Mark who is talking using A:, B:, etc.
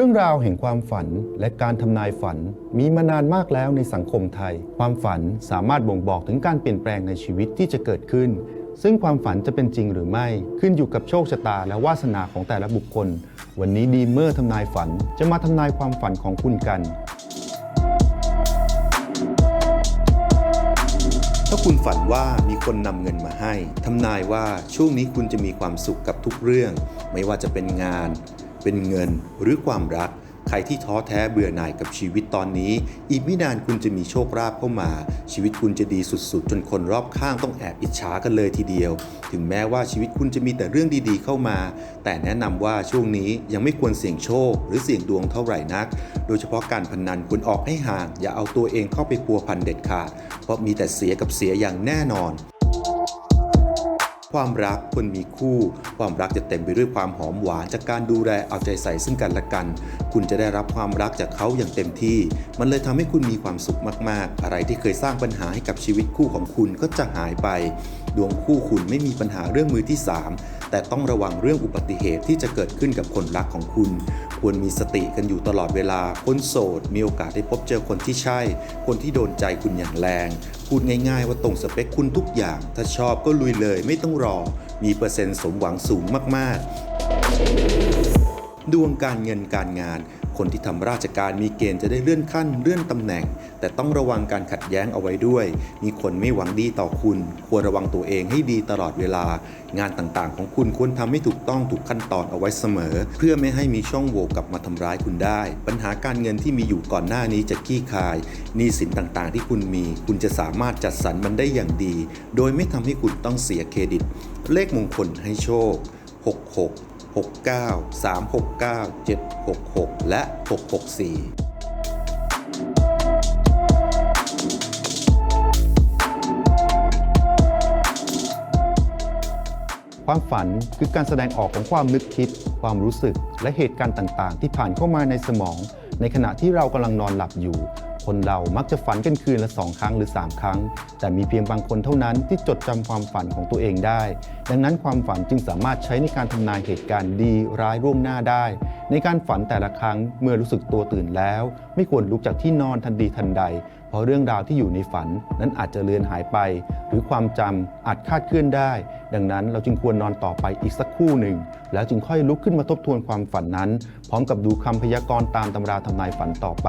A: รื่องราวแห่งความฝันและการทำนายฝันมีมานานมากแล้วในสังคมไทย ความฝันสามารถบ่งบอกถึงการเปลี่ยนแปลงในชีวิตที่จะเกิดขึ้น ซึ่งความฝันจะเป็นจริงหรือไม่ขึ้นอยู่กับโชคชะตาและวาสนาของแต่ละบุคคล วันนี้ดีเมอร์ทำนายฝันจะมาทำนายความฝันของคุณกัน
B: ถ้าคุณฝันว่ามีคนนำเงินมาให้ทำนายว่าช่วงนี้คุณจะมีความสุขกับทุกเรื่อง ไม่ว่าจะเป็นงาน เป็นเงินหรือความรัก ใครที่ท้อแท้เบื่อหน่ายกับชีวิตตอนนี้ อีกไม่นานคุณจะมีโชคราบเข้ามา ชีวิตคุณจะดีสุดๆ จนคนรอบข้างต้องแอบอิจฉากันเลยทีเดียว ถึงแม้ว่าชีวิตคุณจะมีแต่เรื่องดีๆเข้ามา แต่แนะนำว่าช่วงนี้ยังไม่ควรเสี่ยงโชค หรือเสี่ยงดวงเท่าไหร่นัก โดยเฉพาะการพนันคุณออกให้ห่าง อย่าเอาตัวเองเข้าไปพัวพันเด็ดขาดเพราะมีแต่เสียกับเสียอย่างแน่นอน ความรักคนมีคู่ ความรักจะเต็มไปด้วยความหอมหวานจากการดูแลเอาใจใส่ซึ่งกันและกัน คุณจะได้รับความรักจากเขาอย่างเต็มที่ มันเลยทำให้คุณมีความสุขมาก ๆ อะไรที่เคยสร้างปัญหาให้กับชีวิตคู่ของคุณก็จะหายไป ดวงคู่คุณไม่มีปัญหาเรื่องมือที่ 3 แต่ต้องระวังเรื่องอุบัติเหตุที่จะเกิดขึ้นกับคนรักของคุณ ควรมีสติกันอยู่ตลอดเวลา คนโสด มีโอกาสได้พบเจอคนที่ใช่ คนที่โดนใจคุณอย่างแรง พูดง่าย ๆ ว่าตรงสเปคคุณทุกอย่าง ถ้าชอบก็ลุยเลยไม่ต้องรอ มีเปอร์เซ็นต์สมหวังสูงมากๆ ดวงการเงินการงาน คนที่ทำราชการมีเกณฑ์จะได้เลื่อนขั้นเลื่อนตำแหน่ง แต่ต้องระวังการขัดแย้งเอาไว้ด้วย มีคนไม่หวังดีต่อคุณ ควรระวังตัวเองให้ดีตลอดเวลา งานต่างๆ ของคุณควรทำให้ถูกต้องถูกขั้นตอนเอาไว้เสมอ เพื่อไม่ให้มีช่องโหว่กลับมาทำร้ายคุณได้ ปัญหาการเงินที่มีอยู่ก่อนหน้านี้จะขี้คายหนี้สินต่างๆ ที่คุณมี คุณจะสามารถจัดสรรมันได้อย่างดี โดยไม่ทำให้คุณต้องเสียเครดิต เลขมงคลให้โชค 66 69 369 766 และ 664
A: ความฝันคือการแสดงออกของความนึกคิด ความรู้สึก และเหตุการณ์ต่าง ๆ ที่ผ่านเข้ามาในสมอง ในขณะที่เรากำลังนอนหลับอยู่ คนเรามักจะฝันกันคืนละสองครั้งหรือ 3 ครั้ง แต่มีเพียงบางคนเท่านั้นที่จดจำความฝันของตัวเองได้ ดังนั้นความฝันจึงสามารถใช้ในการทำนายเหตุการณ์ดีร้ายร่วงหน้าได้ ในการฝันแต่ละครั้งเมื่อรู้สึกตัวตื่นแล้ว ไม่ควรลุกจากที่นอนทันทีทันใด เพราะเรื่องราวที่อยู่ในฝันนั้นอาจจะเลือนหายไป หรือความจำอาจคาดเคลื่อนได้ ดังนั้นเราจึงควรนอนต่อไปอีกสักคู่หนึ่ง แล้วจึงค่อยลุกขึ้นมาทบทวนความฝันนั้น พร้อมกับดูคำพยากรณ์ตามตำราทำนายฝันต่อไป